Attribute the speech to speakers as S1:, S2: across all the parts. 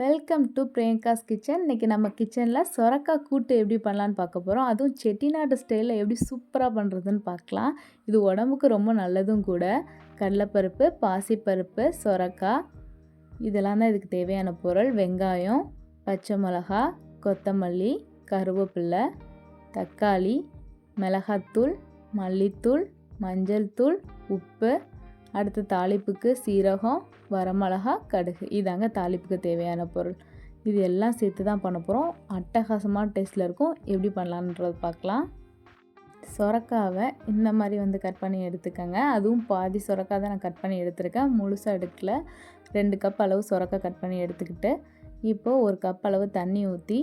S1: Welcome to Priyanka's kitchen இன்றைக்கி நம்ம கிச்சனில் சொரக்காய் கூட்டு எப்படி பண்ணலான்னு பார்க்க போகிறோம் அதுவும் செட்டிநாடு ஸ்டைலில் எப்படி சூப்பராக பண்ணுறதுன்னு பார்க்கலாம். இது உடம்புக்கு ரொம்ப நல்லதும் கூட. கடலைப்பருப்பு பாசிப்பருப்பு சொரக்காய் இதெல்லாம் தான் இதுக்கு தேவையான பொருள். வெங்காயம் பச்சை மிளகா கொத்தமல்லி கருவேப்பில்லை தக்காளி மிளகாத்தூள் மல்லித்தூள் மஞ்சள் தூள் உப்பு அடுத்து தாளிப்புக்கு சீரகம் வரமிளகா கடுகு. இதாங்க தாளிப்புக்கு தேவையான பொருள். இது எல்லாம் சேர்த்து தான் பண்ண போகிறோம் அட்டகாசமாக டேஸ்ட்டில் இருக்கும். எப்படி பண்ணலான்றது பார்க்கலாம். சொரக்காவை இந்த மாதிரி வந்து கட் பண்ணி எடுத்துக்கோங்க. அதுவும் பாதி சொரக்காய் தான் நான் கட் பண்ணி எடுத்திருக்கேன். முழுசாக எடுக்கல. ரெண்டு கப் அளவு சொரக்காய் கட் பண்ணி எடுத்துக்கிட்டு இப்போது ஒரு கப் அளவு தண்ணி ஊற்றி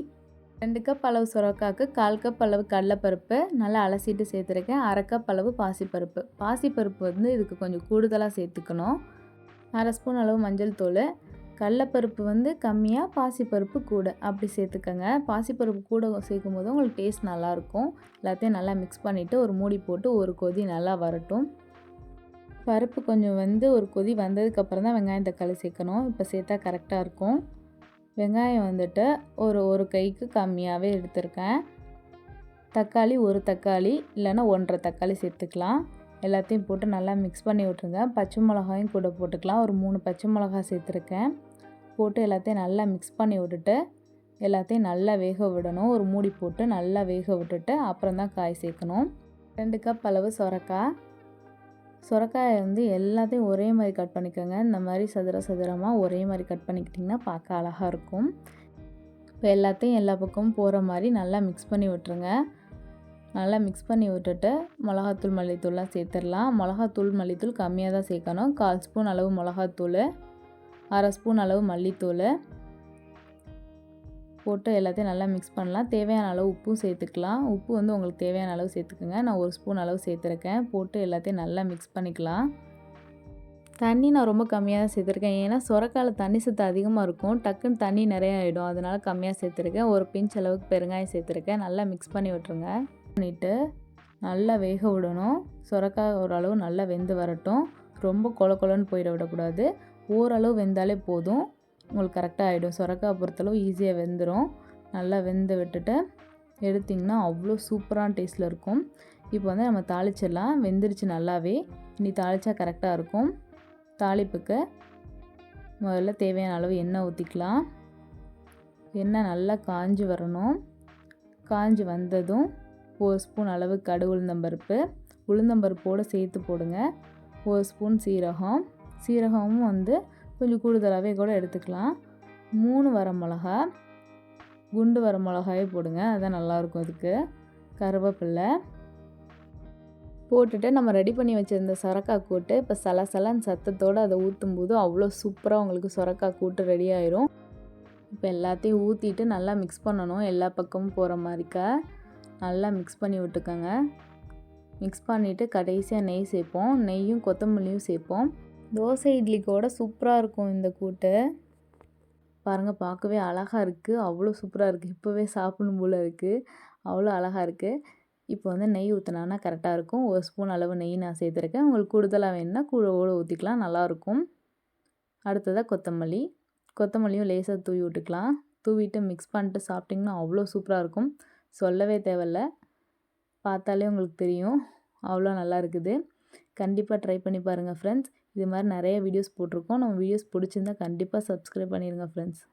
S1: ரெண்டு கப் அளவு சுரக்காக்கு கால் கப் அளவு கடலைப்பருப்பு நல்லா அலசிட்டு சேர்த்துருக்கேன். அரை கப் அளவு பாசிப்பருப்பு. பாசிப்பருப்பு வந்து இதுக்கு கொஞ்சம் கூடுதலாக சேர்த்துக்கணும். அரை ஸ்பூன் அளவு மஞ்சள் தூள். கடலைப்பருப்பு வந்து கம்மியாக பாசிப்பருப்பு கூட அப்படி சேர்த்துக்கோங்க. பாசிப்பருப்பு கூட சேர்க்கும் போது உங்களுக்கு டேஸ்ட் நல்லாயிருக்கும். எல்லாத்தையும் நல்லா மிக்ஸ் பண்ணிவிட்டு ஒரு மூடி போட்டு ஒரு கொதி நல்லா வரட்டும். பருப்பு கொஞ்சம் வந்து ஒரு கொதி வந்ததுக்கப்புறம் தான் வெங்காயம் தக்காளி சேர்க்கணும். இப்போ சேர்த்தா கரெக்டாக இருக்கும். வெங்காயம் வந்துட்டு ஒரு ஒரு கைக்கு கம்மியாகவே எடுத்திருக்கேன். தக்காளி ஒரு தக்காளி இல்லைன்னா ஒன்றரை தக்காளி சேர்த்துக்கலாம். எல்லாத்தையும் போட்டு நல்லா மிக்ஸ் பண்ணி விட்ருங்க பச்சை மிளகாயும் கூட போட்டுக்கலாம். ஒரு மூணு பச்சை மிளகா சேர்த்துருக்கேன். போட்டு எல்லாத்தையும் நல்லா மிக்ஸ் பண்ணி விட்டுட்டு எல்லாத்தையும் நல்லா வேக விடணும். ஒரு மூடி போட்டு நல்லா வேக விட்டுட்டு அப்புறம் தான் காய் சேர்க்கணும். ரெண்டு கப் அளவு சொரக்காய். சுரக்காயை வந்து எல்லாத்தையும் ஒரே மாதிரி கட் பண்ணிக்கோங்க. இந்த மாதிரி சதுர சதுரமாக ஒரே மாதிரி கட் பண்ணிக்கிட்டிங்கன்னா பார்க்க அழகாக இருக்கும். இப்போ எல்லாத்தையும் எல்லா பக்கமும் போகிற மாதிரி நல்லா மிக்ஸ் பண்ணி விட்டுருங்க. நல்லா மிக்ஸ் பண்ணி விட்டுட்டு மிளகாத்தூள் மல்லித்தூள்லாம் சேர்த்துடலாம். மிளகாத்தூள் மல்லித்தூள் கம்மியாக தான் சேர்க்கணும். கால் ஸ்பூன் அளவு மிளகாத்தூள் அரை ஸ்பூன் அளவு மல்லித்தூள். போட்டு எல்லாத்தையும் நல்லா மிக்ஸ் பண்ணலாம். தேவையான அளவு உப்பும் சேர்த்துக்கலாம். உப்பு வந்து உங்களுக்கு தேவையான அளவு சேர்த்துக்குங்க. நான் ஒரு ஸ்பூன் அளவு சேர்த்துருக்கேன். போட்டு எல்லாத்தையும் நல்லா மிக்ஸ் பண்ணிக்கலாம். தண்ணி நான் ரொம்ப கம்மியாக தான் சேர்த்துருக்கேன். ஏன்னா சொரக்கால தண்ணி சத்து அதிகமாக இருக்கும். டக்குன்னு தண்ணி நிறைய ஆகிடும் அதனால் கம்மியாக சேர்த்துருக்கேன். ஒரு பிஞ்ச் அளவுக்கு பெருங்காயம் சேர்த்துருக்கேன். நல்லா மிக்ஸ் பண்ணி விட்ருங்க பண்ணிவிட்டு நல்லா வேக விடணும். சுரக்காய் ஓரளவு நல்லா வெந்து வரட்டும். ரொம்ப கொல கொலன்னு போயிட விடக்கூடாது. ஓரளவு வெந்தாலே போதும். உங்களுக்கு கரெக்டாக ஆகிடும் சுரக்காய் பொறுத்தளவு ஈஸியாக வெந்துடும் நல்லா வெந்து விட்டுட்டு எடுத்திங்கன்னா அவ்வளோ சூப்பரான டேஸ்ட்டில் இருக்கும். இப்போ வந்து நம்ம தாளிச்சிடலாம். வெந்துருச்சு நல்லாவே. இனி தாளித்தா கரெக்டாக இருக்கும். தாளிப்புக்கு முதல்ல தேவையான அளவு எண்ணெய் ஊற்றிக்கலாம் எண்ணெய் நல்லா காஞ்சி வரணும். காஞ்சி வந்ததும் ஒரு ஸ்பூன் அளவு கடு உளுந்தம்பருப்பு உளுந்தம்பருப்போடு சேர்த்து போடுங்க. ஒரு ஸ்பூன் சீரகம். சீரகமும் வந்து கொஞ்சம் கூடுதலாகவே கூட எடுத்துக்கலாம். மூணு வர மிளகா குண்டு வர மிளகாயே போடுங்க அதுதான் நல்லாயிருக்கும் அதுக்கு. கருவேப்பில்லை. போட்டுட்டு நம்ம ரெடி பண்ணி வச்சுருந்த சொரக்காய் கூட்டு இப்போ சல சலன் சத்தத்தோடு அதை ஊற்றும் போது அவ்வளோ சூப்பராக உங்களுக்கு சொரக்காய் கூட்டு ரெடி ஆயிரும். இப்போ எல்லாத்தையும் ஊற்றிட்டு நல்லா மிக்ஸ் பண்ணணும். எல்லா பக்கமும் போகிற மாதிரிக்க. நல்லா மிக்ஸ் பண்ணி விட்டுக்கோங்க. மிக்ஸ் பண்ணிவிட்டு கடைசியாக நெய் சேர்ப்போம். நெய்யும் கொத்தமல்லியும் சேர்ப்போம். தோசை இட்லி கூட சூப்பராக இருக்கும் இந்த கூட்டு. பாருங்கள் பார்க்கவே அழகாக இருக்குது அவ்வளோ சூப்பராக இருக்குது இப்போவே சாப்பிடணும் போல் இருக்குது அவ்வளோ அழகாக இருக்குது இப்போ வந்து நெய் ஊற்றினா கரெக்டாக இருக்கும். ஒரு ஸ்பூன் அளவு நெய் நான் சேர்த்துருக்கேன். உங்களுக்கு கூடுதலாக வேணும்னா கூட கூட ஊற்றிக்கலாம் நல்லாயிருக்கும் அடுத்ததாக கொத்தமல்லி. கொத்தமல்லியும் லேசாக தூவி விட்டுக்கலாம். தூவிட்டு மிக்ஸ் பண்ணிட்டு சாப்பிட்டிங்கன்னா அவ்வளோ சூப்பராக இருக்கும். சொல்லவே தேவையில்ல. பார்த்தாலே உங்களுக்கு தெரியும். அவ்வளோ நல்லா இருக்குது. கண்டிப்பாக ட்ரை பண்ணி பாருங்கள் ஃப்ரெண்ட்ஸ் இது மாதிரி நிறைய வீடியோஸ் போட்டிருக்கோம். நம்ம வீடியோஸ் பிடிச்சிருந்தா கண்டிப்பாக சப்ஸ்கிரைப் பண்ணிடுங்க ஃப்ரெண்ட்ஸ்